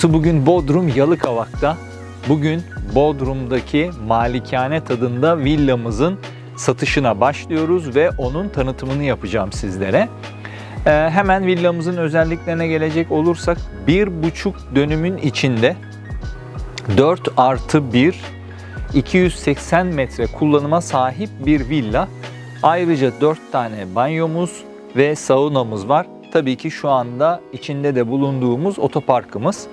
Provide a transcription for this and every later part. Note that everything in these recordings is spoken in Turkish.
Avcısı bugün Bodrum Yalıkavak'ta. Bugün Bodrum'daki malikane tadında villamızın satışına başlıyoruz ve onun tanıtımını yapacağım sizlere. Ee, hemen villamızın özelliklerine gelecek olursak bir buçuk dönümün içinde 4 artı 1 280 metre kullanıma sahip bir villa. Ayrıca 4 tane banyomuz ve saunamız var. Tabii ki şu anda içinde de bulunduğumuz otoparkımız.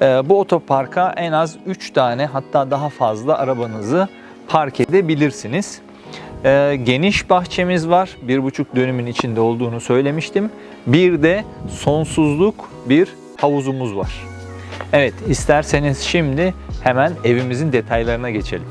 Ee, Bu otoparka en az 3 tane hatta daha fazla arabanızı park edebilirsiniz. Ee, Geniş bahçemiz var. Bir buçuk dönümün içinde olduğunu söylemiştim. Bir de sonsuzluk bir havuzumuz var. Evet, isterseniz şimdi hemen evimizin detaylarına geçelim.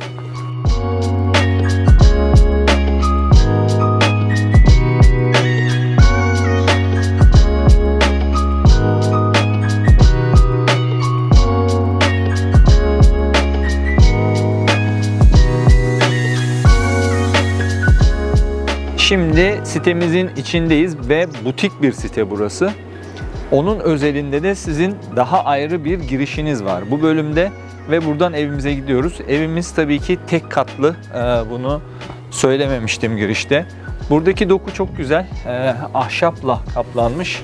Şimdi sitemizin içindeyiz ve butik bir site burası. Onun özelinde de sizin daha ayrı bir girişiniz var bu bölümde ve buradan evimize gidiyoruz. Evimiz tabii ki tek katlı. Ee, Bunu söylememiştim girişte. Buradaki doku çok güzel. Ee, Ahşapla kaplanmış.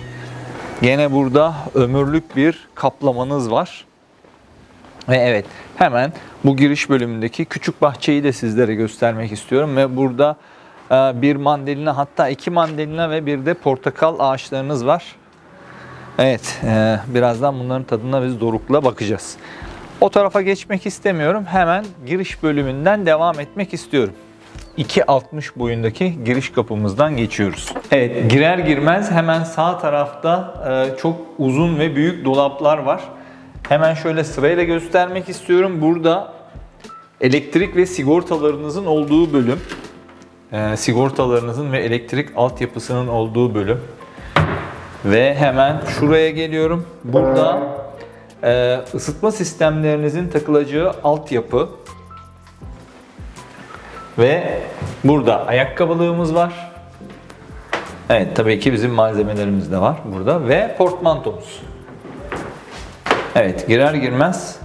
Gene burada ömürlük bir kaplamanız var. Ve evet hemen bu giriş bölümündeki küçük bahçeyi de sizlere göstermek istiyorum ve burada e, bir mandalina hatta iki mandalina ve bir de portakal ağaçlarınız var. Evet e, birazdan bunların tadına biz Doruk'la bakacağız. O tarafa geçmek istemiyorum. Hemen giriş bölümünden devam etmek istiyorum. 2.60 boyundaki giriş kapımızdan geçiyoruz. Evet girer girmez hemen sağ tarafta e, çok uzun ve büyük dolaplar var. Hemen şöyle sırayla göstermek istiyorum. Burada elektrik ve sigortalarınızın olduğu bölüm. E, sigortalarınızın ve elektrik altyapısının olduğu bölüm. Ve hemen şuraya geliyorum. Burada e, ısıtma sistemlerinizin takılacağı altyapı. Ve burada ayakkabılığımız var. Evet tabii ki bizim malzemelerimiz de var burada. Ve portmantomuz. Evet girer girmez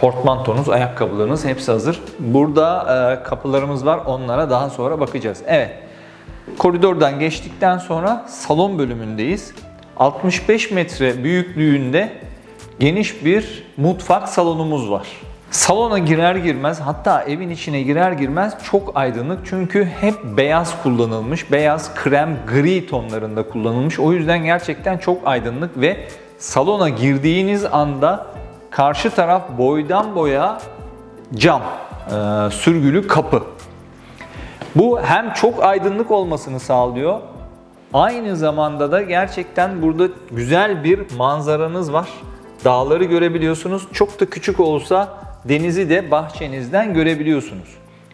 portmantonuz, ayakkabılarınız hepsi hazır. Burada e, kapılarımız var onlara daha sonra bakacağız. Evet koridordan geçtikten sonra salon bölümündeyiz. 65 metre büyüklüğünde geniş bir mutfak salonumuz var. Salona girer girmez hatta evin içine girer girmez çok aydınlık çünkü hep beyaz kullanılmış. Beyaz, krem, gri tonlarında kullanılmış. O yüzden gerçekten çok aydınlık ve salona girdiğiniz anda karşı taraf boydan boya cam, e, sürgülü kapı. Bu hem çok aydınlık olmasını sağlıyor. Aynı zamanda da gerçekten burada güzel bir manzaranız var. Dağları görebiliyorsunuz. Çok da küçük olsa denizi de bahçenizden görebiliyorsunuz.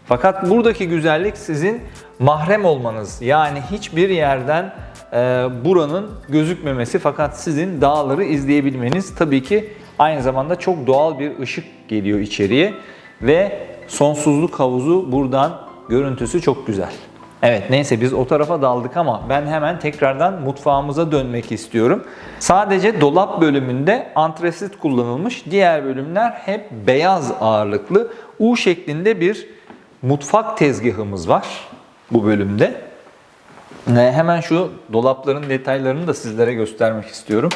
Fakat buradaki güzellik sizin mahrem olmanız. Yani hiçbir yerden e, buranın gözükmemesi fakat sizin dağları izleyebilmeniz tabii ki aynı zamanda çok doğal bir ışık geliyor içeriye ve sonsuzluk havuzu buradan görüntüsü çok güzel. Evet neyse biz o tarafa daldık ama ben hemen tekrardan mutfağımıza dönmek istiyorum. Sadece dolap bölümünde antresit kullanılmış. Diğer bölümler hep beyaz ağırlıklı U şeklinde bir mutfak tezgahımız var bu bölümde. Hemen şu dolapların detaylarını da sizlere göstermek istiyorum.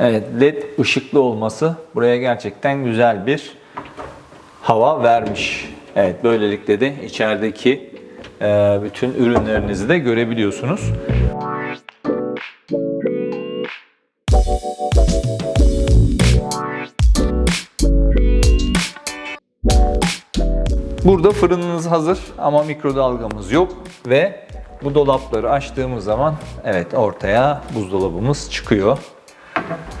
Evet led ışıklı olması buraya gerçekten güzel bir hava vermiş. Evet böylelikle de içerideki e, bütün ürünlerinizi de görebiliyorsunuz. Burada fırınınız hazır ama mikrodalgamız yok ve bu dolapları açtığımız zaman evet ortaya buzdolabımız çıkıyor.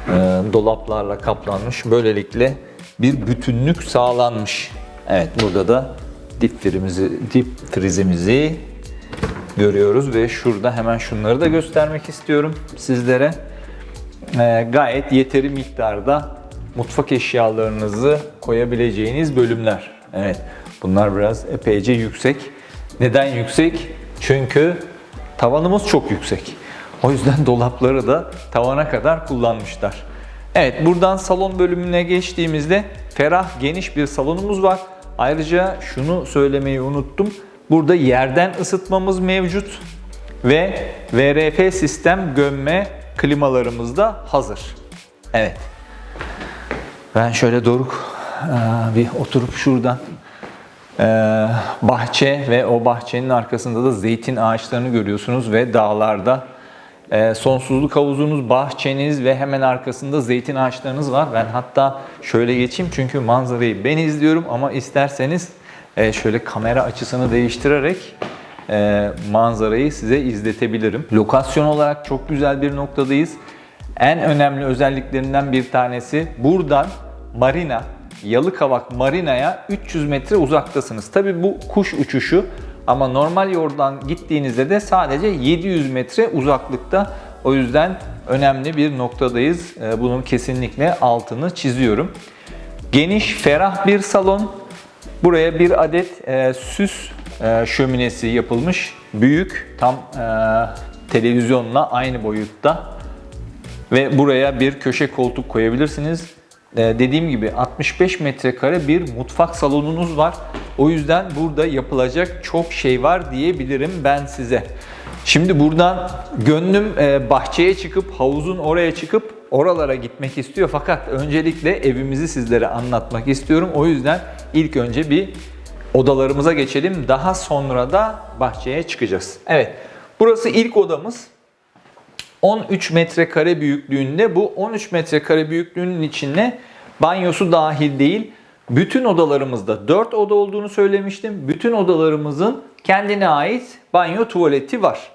Ee, dolaplarla kaplanmış. Böylelikle bir bütünlük sağlanmış. Evet burada da dip frizimizi, dip frizimizi görüyoruz ve şurada hemen şunları da göstermek istiyorum sizlere. Ee, gayet yeteri miktarda mutfak eşyalarınızı koyabileceğiniz bölümler. Evet bunlar biraz epeyce yüksek. Neden yüksek? Çünkü tavanımız çok yüksek. O yüzden dolapları da tavana kadar kullanmışlar. Evet buradan salon bölümüne geçtiğimizde ferah geniş bir salonumuz var. Ayrıca şunu söylemeyi unuttum. Burada yerden ısıtmamız mevcut ve VRF sistem gömme klimalarımız da hazır. Evet. Ben şöyle Doruk eee, bir oturup şuradan eee, bahçe ve o bahçenin arkasında da zeytin ağaçlarını görüyorsunuz ve dağlarda eee, sonsuzluk havuzunuz, bahçeniz ve hemen arkasında zeytin ağaçlarınız var. Ben hatta şöyle geçeyim çünkü manzarayı ben izliyorum ama isterseniz eee, şöyle kamera açısını değiştirerek eee, manzarayı size izletebilirim. Lokasyon olarak çok güzel bir noktadayız. En önemli özelliklerinden bir tanesi buradan marina, Yalıkavak Marina'ya 300 metre uzaktasınız. Tabi bu kuş uçuşu ama normal yoldan gittiğinizde de sadece 700 metre uzaklıkta. O yüzden önemli bir noktadayız. Ee, Bunun kesinlikle altını çiziyorum. Geniş, ferah bir salon. Buraya bir adet e, süs e, şöminesi yapılmış. Büyük, tam e, televizyonla aynı boyutta ve buraya bir köşe koltuk koyabilirsiniz. Ee, dediğim gibi 65 metrekare bir mutfak salonunuz var. O yüzden burada yapılacak çok şey var diyebilirim ben size. Şimdi buradan gönlüm e, bahçeye çıkıp havuzun oraya çıkıp oralara gitmek istiyor. Fakat öncelikle evimizi sizlere anlatmak istiyorum. O yüzden ilk önce bir odalarımıza geçelim. Daha sonra da bahçeye çıkacağız. Evet. Burası ilk odamız. 13 metrekare büyüklüğünde bu 13 metrekare büyüklüğünün içine banyosu dahil değil. Bütün odalarımızda 4 oda olduğunu söylemiştim. Bütün odalarımızın kendine ait banyo tuvaleti var.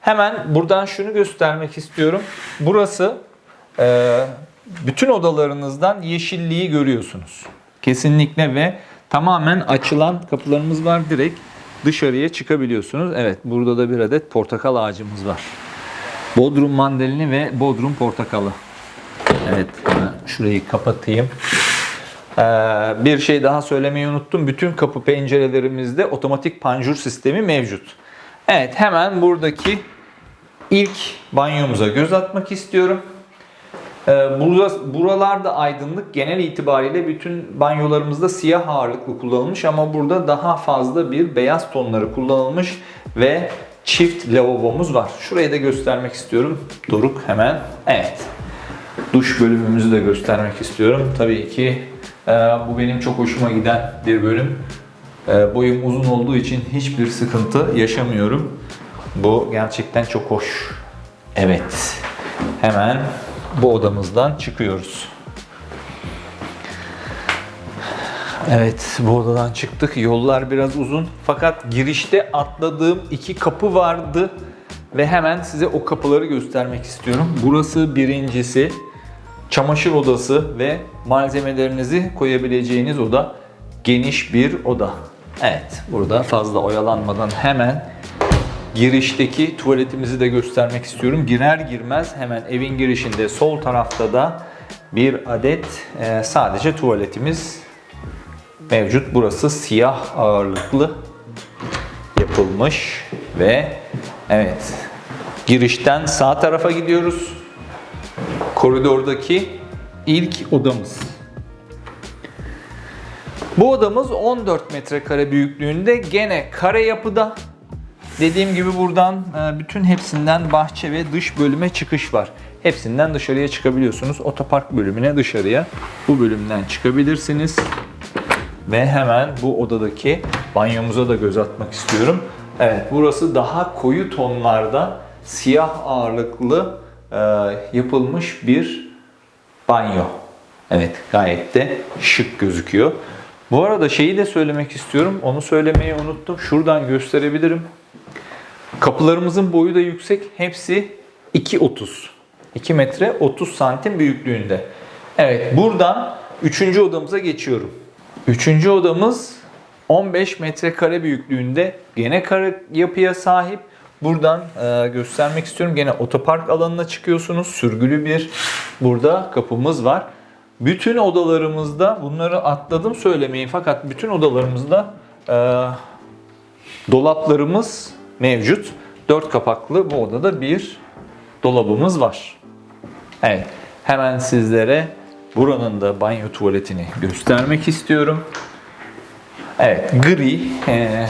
Hemen buradan şunu göstermek istiyorum. Burası e, bütün odalarınızdan yeşilliği görüyorsunuz. Kesinlikle ve tamamen açılan kapılarımız var. Direkt dışarıya çıkabiliyorsunuz. Evet burada da bir adet portakal ağacımız var. Bodrum mandalini ve Bodrum portakalı. Evet, şurayı kapatayım. Ee, bir şey daha söylemeyi unuttum. Bütün kapı pencerelerimizde otomatik panjur sistemi mevcut. Evet, hemen buradaki ilk banyomuza göz atmak istiyorum. Ee, Burada, buralarda aydınlık genel itibariyle bütün banyolarımızda siyah ağırlıklı kullanılmış ama burada daha fazla bir beyaz tonları kullanılmış ve çift lavabomuz var. Şurayı da göstermek istiyorum. Doruk hemen. Evet. Duş bölümümüzü de göstermek istiyorum. Tabii ki e, bu benim çok hoşuma giden bir bölüm. E, boyum uzun olduğu için hiçbir sıkıntı yaşamıyorum. Bu gerçekten çok hoş. Evet. Hemen bu odamızdan çıkıyoruz. Evet, bu odadan çıktık. Yollar biraz uzun. Fakat girişte atladığım iki kapı vardı. Ve hemen size o kapıları göstermek istiyorum. Burası birincisi. Çamaşır odası ve malzemelerinizi koyabileceğiniz oda. Geniş bir oda. Evet, burada fazla oyalanmadan hemen girişteki tuvaletimizi de göstermek istiyorum. Girer girmez hemen evin girişinde sol tarafta da bir adet e, sadece tuvaletimiz mevcut. Burası siyah ağırlıklı yapılmış ve evet girişten sağ tarafa gidiyoruz. Koridordaki ilk odamız. Bu odamız 14 metrekare büyüklüğünde gene kare yapıda. Dediğim gibi buradan e, bütün hepsinden bahçe ve dış bölüme çıkış var. Hepsinden dışarıya çıkabiliyorsunuz. Otopark bölümüne dışarıya bu bölümden çıkabilirsiniz. Ve hemen bu odadaki banyomuza da göz atmak istiyorum. Evet burası daha koyu tonlarda siyah ağırlıklı e, yapılmış bir banyo. Evet gayet de şık gözüküyor. Bu arada şeyi de söylemek istiyorum. Onu söylemeyi unuttum. Şuradan gösterebilirim. Kapılarımızın boyu da yüksek. Hepsi 2.30. 2 metre 30 santim büyüklüğünde. Evet buradan 3. odamıza geçiyorum. Üçüncü odamız 15 metrekare büyüklüğünde gene kare yapıya sahip. Buradan e, göstermek istiyorum. Gene otopark alanına çıkıyorsunuz. Sürgülü bir burada kapımız var. Bütün odalarımızda bunları atladım söylemeyi fakat bütün odalarımızda e, dolaplarımız mevcut. Dört kapaklı bu odada bir dolabımız var. Evet. hemen sizlere buranın da banyo tuvaletini göstermek istiyorum. Evet, gri, e,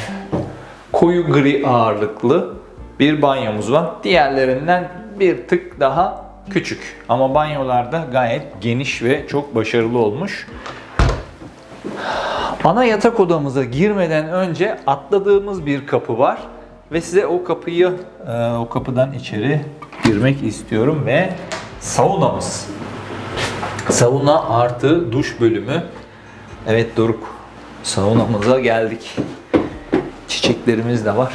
koyu gri ağırlıklı bir banyomuz var. Diğerlerinden bir tık daha küçük. Ama banyolarda gayet geniş ve çok başarılı olmuş. Ana yatak odamıza girmeden önce atladığımız bir kapı var ve size o kapıyı e, o kapıdan içeri girmek istiyorum ve saunamız. Sauna artı duş bölümü. Evet Doruk, saunamıza geldik. Çiçeklerimiz de var.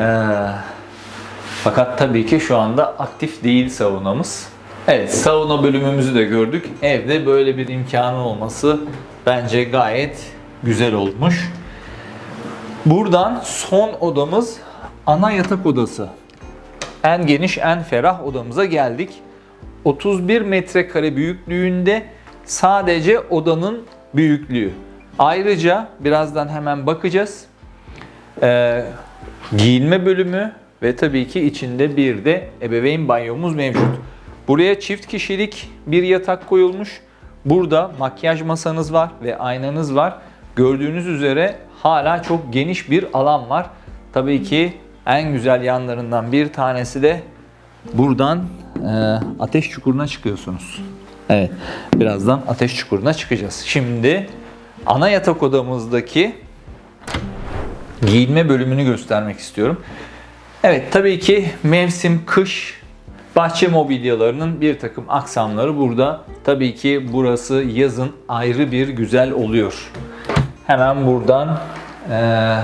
Ee, fakat tabii ki şu anda aktif değil saunamız. Evet, sauna bölümümüzü de gördük. Evde böyle bir imkanı olması bence gayet güzel olmuş. Buradan son odamız ana yatak odası. En geniş, en ferah odamıza geldik. 31 metrekare büyüklüğünde sadece odanın büyüklüğü. Ayrıca birazdan hemen bakacağız. Ee, giyinme bölümü ve tabii ki içinde bir de ebeveyn banyomuz mevcut. Buraya çift kişilik bir yatak koyulmuş. Burada makyaj masanız var ve aynanız var. Gördüğünüz üzere hala çok geniş bir alan var. Tabii ki en güzel yanlarından bir tanesi de buradan e, ateş çukuruna çıkıyorsunuz. Evet, birazdan ateş çukuruna çıkacağız. Şimdi ana yatak odamızdaki giyinme bölümünü göstermek istiyorum. Evet tabii ki mevsim kış bahçe mobilyalarının bir takım aksamları burada. Tabii ki burası yazın ayrı bir güzel oluyor. Hemen buradan eee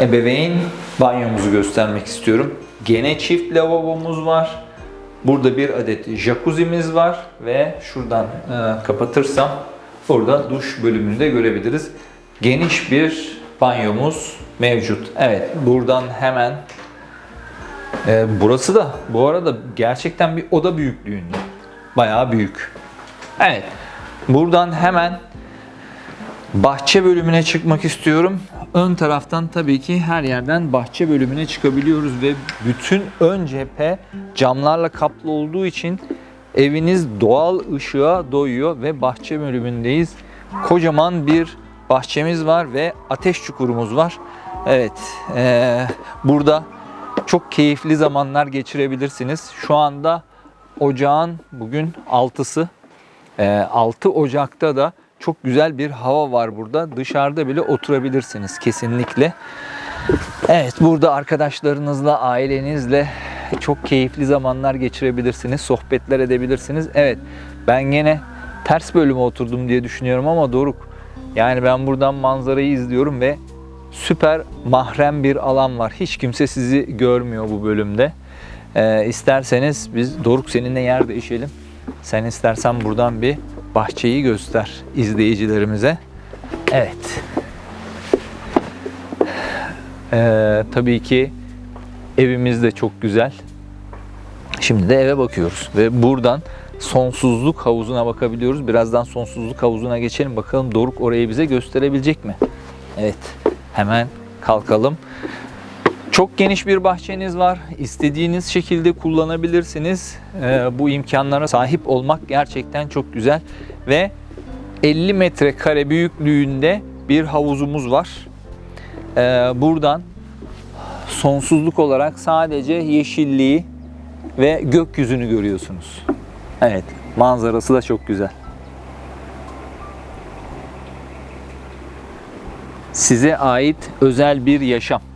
ebeveyn banyomuzu göstermek istiyorum. Gene çift lavabomuz var. Burada bir adet jacuzzi'miz var ve şuradan e, kapatırsam burada duş bölümünü de görebiliriz. Geniş bir banyomuz mevcut. Evet buradan hemen e, burası da bu arada gerçekten bir oda büyüklüğünde. Bayağı büyük. Evet buradan hemen bahçe bölümüne çıkmak istiyorum. Ön taraftan tabii ki her yerden bahçe bölümüne çıkabiliyoruz ve bütün ön cephe camlarla kaplı olduğu için eviniz doğal ışığa doyuyor ve bahçe bölümündeyiz. Kocaman bir bahçemiz var ve ateş çukurumuz var. Evet, eee, burada çok keyifli zamanlar geçirebilirsiniz. Şu anda ocağın bugün 6'sı. Ee, 6 Ocak'ta da çok güzel bir hava var burada. Dışarıda bile oturabilirsiniz kesinlikle. Evet burada arkadaşlarınızla, ailenizle çok keyifli zamanlar geçirebilirsiniz. Sohbetler edebilirsiniz. Evet ben gene ters bölüme oturdum diye düşünüyorum ama Doruk yani ben buradan manzarayı izliyorum ve süper mahrem bir alan var. Hiç kimse sizi görmüyor bu bölümde. Ee, isterseniz biz Doruk seninle yer değişelim. Sen istersen buradan bir bahçeyi göster izleyicilerimize. Evet. Ee, tabii ki evimiz de çok güzel. Şimdi de eve bakıyoruz ve buradan sonsuzluk havuzuna bakabiliyoruz. Birazdan sonsuzluk havuzuna geçelim. Bakalım Doruk orayı bize gösterebilecek mi? Evet. Hemen kalkalım. Çok geniş bir bahçeniz var. İstediğiniz şekilde kullanabilirsiniz. Ee, bu imkanlara sahip olmak gerçekten çok güzel. Ve 50 metrekare büyüklüğünde bir havuzumuz var. Ee, buradan sonsuzluk olarak sadece yeşilliği ve gökyüzünü görüyorsunuz. Evet, manzarası da çok güzel. Size ait özel bir yaşam.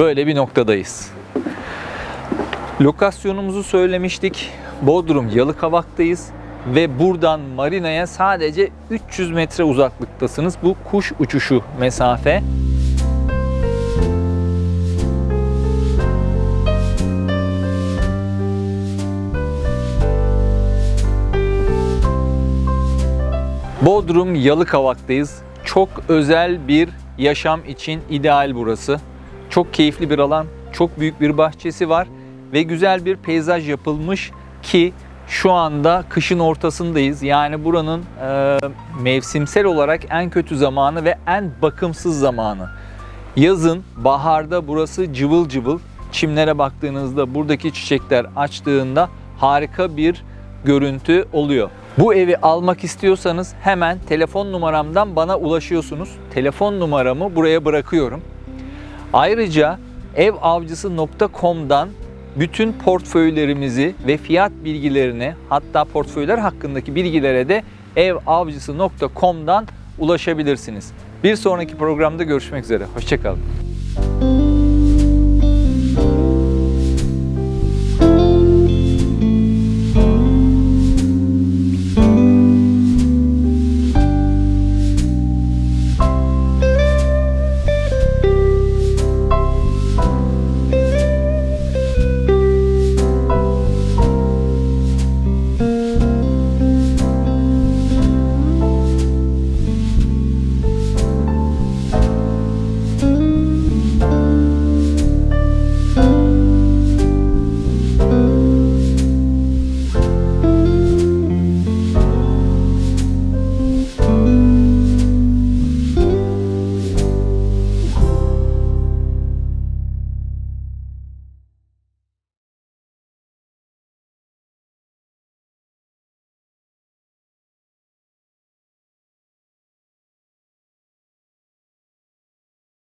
Böyle bir noktadayız. Lokasyonumuzu söylemiştik. Bodrum Yalıkavak'tayız ve buradan marinaya sadece 300 metre uzaklıktasınız. Bu kuş uçuşu mesafe. Bodrum Yalıkavak'tayız. Çok özel bir yaşam için ideal burası. Çok keyifli bir alan, çok büyük bir bahçesi var ve güzel bir peyzaj yapılmış ki şu anda kışın ortasındayız. Yani buranın e, mevsimsel olarak en kötü zamanı ve en bakımsız zamanı. Yazın, baharda burası cıvıl cıvıl. Çimlere baktığınızda buradaki çiçekler açtığında harika bir görüntü oluyor. Bu evi almak istiyorsanız hemen telefon numaramdan bana ulaşıyorsunuz. Telefon numaramı buraya bırakıyorum. Ayrıca evavcısı.com'dan bütün portföylerimizi ve fiyat bilgilerine hatta portföyler hakkındaki bilgilere de evavcısı.com'dan ulaşabilirsiniz. Bir sonraki programda görüşmek üzere. Hoşçakalın.